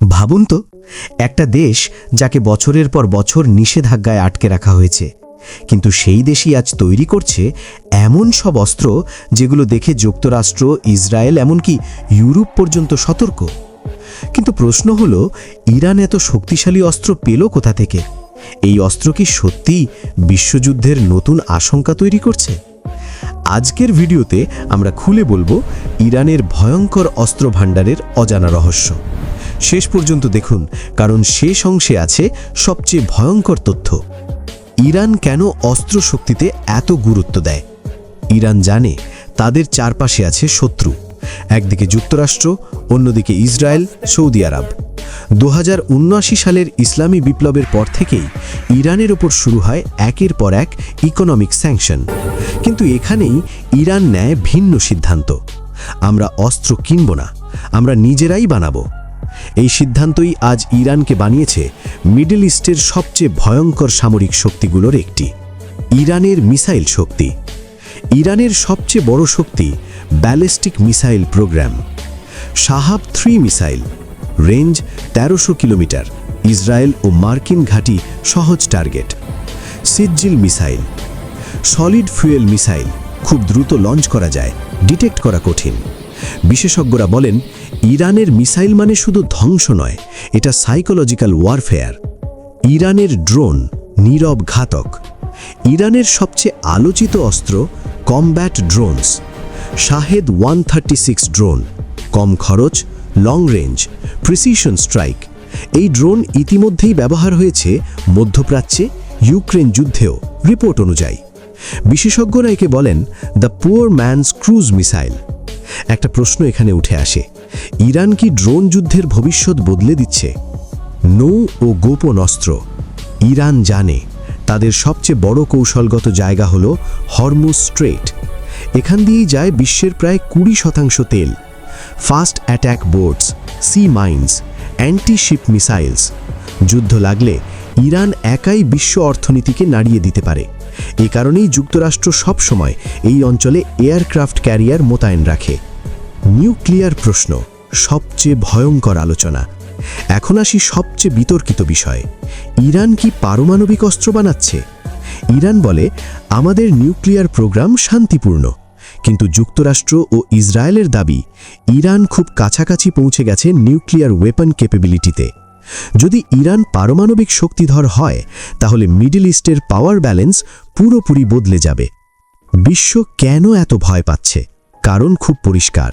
ভাবুন তো, একটা দেশ যাকে বছরের পর বছর নিষেধাজ্ঞায় আটকে রাখা হয়েছে, কিন্তু সেই দেশই আজ তৈরি করছে এমন সব অস্ত্র যেগুলো দেখে যুক্তরাষ্ট্র, ইসরায়েল, এমনকি ইউরোপ পর্যন্ত সতর্ক। কিন্তু প্রশ্ন হল, ইরান এত শক্তিশালী অস্ত্র পেল কোথা থেকে? এই অস্ত্র কি সত্যিই বিশ্বযুদ্ধের নতুন আশঙ্কা তৈরি করছে? আজকের ভিডিওতে আমরা খুলে বলব ইরানের ভয়ঙ্কর অস্ত্র ভাণ্ডারের অজানা রহস্য। শেষ পর্যন্ত দেখুন, কারণ শেষ অংশে আছে সবচেয়ে ভয়ঙ্কর তথ্য। ইরান কেন অস্ত্র শক্তিতে এত গুরুত্ব দেয়? ইরান জানে তাদের চারপাশে আছে শত্রু, একদিকে যুক্তরাষ্ট্র, অন্যদিকে ইসরায়েল, সৌদি আরব। দু হাজার উনআশি সালের ইসলামী বিপ্লবের পর থেকেই ইরানের ওপর শুরু হয় একের পর এক ইকোনমিক স্যাংশন কিন্তু এখানেই ইরান নেয় ভিন্ন সিদ্ধান্ত। আমরা অস্ত্র কিনব না, আমরা নিজেরাই বানাবো। এই সিদ্ধান্তই আজ ইরানকে বানিয়েছে মিডল ইস্টের সবচেয়ে ভয়ঙ্কর সামরিক শক্তিগুলোর একটি, ইরানের মিসাইল শক্তি। ইরানের সবচেয়ে বড় শক্তি ballistic missile programme. Shahab three missile, range তেরোশো কিলোমিটার, ইসরায়েল ও মার্কিন ঘাঁটি সহজ target. Sejjil missile, solid fuel missile খুব দ্রুত লঞ্চ করা যায়, ডিটেক্ট করা কঠিন। বিশেষজ্ঞরা বলেন, ইরানের মিসাইল মানে শুধু ধ্বংস নয়, এটা সাইকোলজিক্যাল ওয়ারফেয়ার। ইরানের ড্রোন নীরব ঘাতক। ইরানের সবচেয়ে আলোচিত অস্ত্র combat drones. Shahed one drone, কম খরচ, লং রেঞ্জ, প্রিসিশন স্ট্রাইক। এই ড্রোন ইতিমধ্যেই ব্যবহার হয়েছে মধ্যপ্রাচ্যে, ইউক্রেন যুদ্ধেও, রিপোর্ট অনুযায়ী। বিশেষজ্ঞরা একে বলেন, the poor man's cruise missile. একটা প্রশ্ন এখানে উঠে আসে। ইরান কি ড্রোন যুদ্ধের ভবিষ্যৎ বদলে দিচ্ছে? নৌ ও গোপন অস্ত্র। ইরান জানে তাদের সবচেয়ে বড় কৌশলগত জায়গা হল হরমুজ স্ট্রেট। এখান দিয়েই যায় বিশ্বের প্রায় কুড়ি শতাংশ তেল। Fast attack boats sea mines anti ship missiles. যুদ্ধ লাগলে ইরান একাই বিশ্ব অর্থনীতিকে নাড়িয়ে দিতে পারে। এ কারণেই যুক্তরাষ্ট্র সবসময় এই অঞ্চলে এয়ারক্রাফট ক্যারিয়ার মোতায়েন রাখে। নিউক্লিয়ার প্রশ্ন, সবচেয়ে ভয়ঙ্কর আলোচনা। এখন আসি সবচেয়ে বিতর্কিত বিষয়। ইরান কি পারমাণবিক অস্ত্র বানাচ্ছে? ইরান বলে, আমাদের নিউক্লিয়ার প্রোগ্রাম শান্তিপূর্ণ। কিন্তু যুক্তরাষ্ট্র ও ইসরায়েলের দাবি, ইরান খুব কাছাকাছি পৌঁছে গেছে নিউক্লিয়ার ওয়েপন ক্যাপেবিলিটিতে যদি ইরান পারমাণবিক শক্তিধর হয়, তাহলে মিডল ইস্টের পাওয়ার ব্যালেন্স পুরোপুরি বদলে যাবে। বিশ্ব কেন এত ভয় পাচ্ছে? কারণ খুব পরিষ্কার।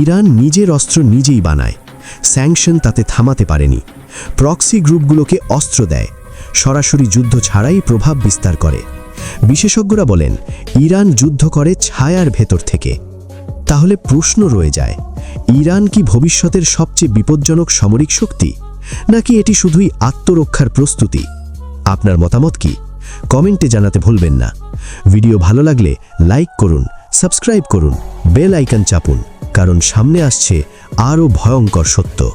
ইরান নিজের অস্ত্র নিজেই বানায়। স্যাংশন তাতে থামাতে পারেনি। প্রক্সি গ্রুপগুলোকে অস্ত্র দেয়। সরাসরি যুদ্ধ ছাড়াই প্রভাব বিস্তার করে। বিশেষজ্ঞরা বলেন, ইরান যুদ্ধ করে ছায়ার ভেতর থেকে। তাহলে প্রশ্ন রয়ে যায়, ইরান কি ভবিষ্যতের সবচেয়ে বিপজ্জনক সামরিক শক্তি? নাকি এটি শুধুই আত্মরক্ষার প্রস্তুতি? আপনার মতামত কি? কমেন্টে জানাতে ভুলবেন না। ভিডিও ভালো লাগলে লাইক করুন, সাবস্ক্রাইব করুন, বেল আইকন চাপুন, কারণ সামনে আসছে আরও ভয়ঙ্কর সত্য।